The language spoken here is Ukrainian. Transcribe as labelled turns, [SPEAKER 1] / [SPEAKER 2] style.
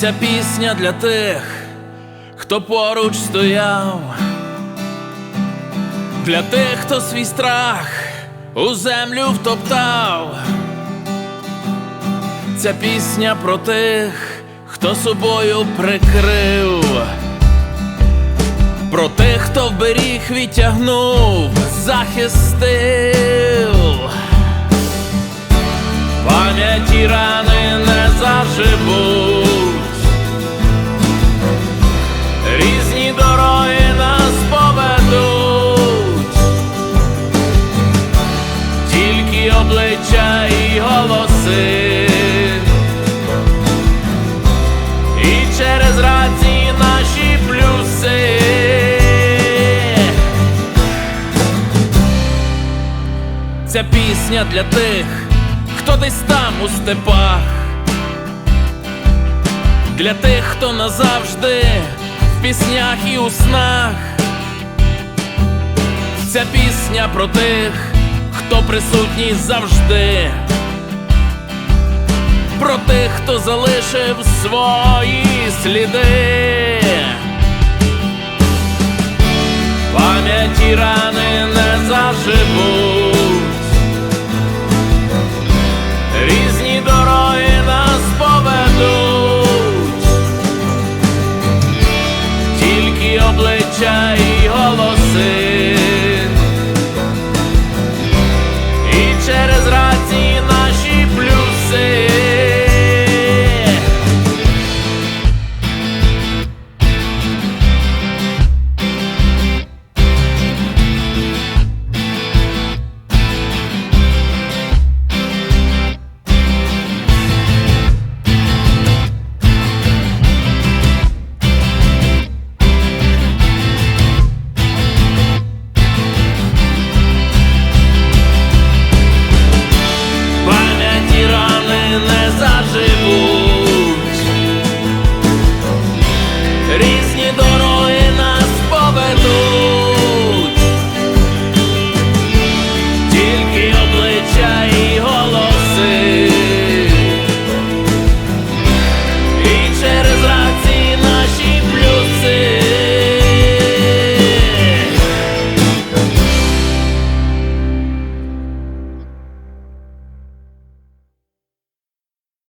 [SPEAKER 1] Ця пісня для тих, хто поруч стояв, для тих, хто свій страх у землю втоптав. Ця пісня про тих, хто собою прикрив, про тих, хто вберіг, відтягнув, захистив. Пам'яті рани не заживуть, Ця пісня для тих, хто десь там у степах, для тих, хто назавжди в піснях і у снах. Ця пісня про тих, хто присутній завжди, про тих, хто залишив свої сліди. Пам'яті рани не заживуть. nie dorosł.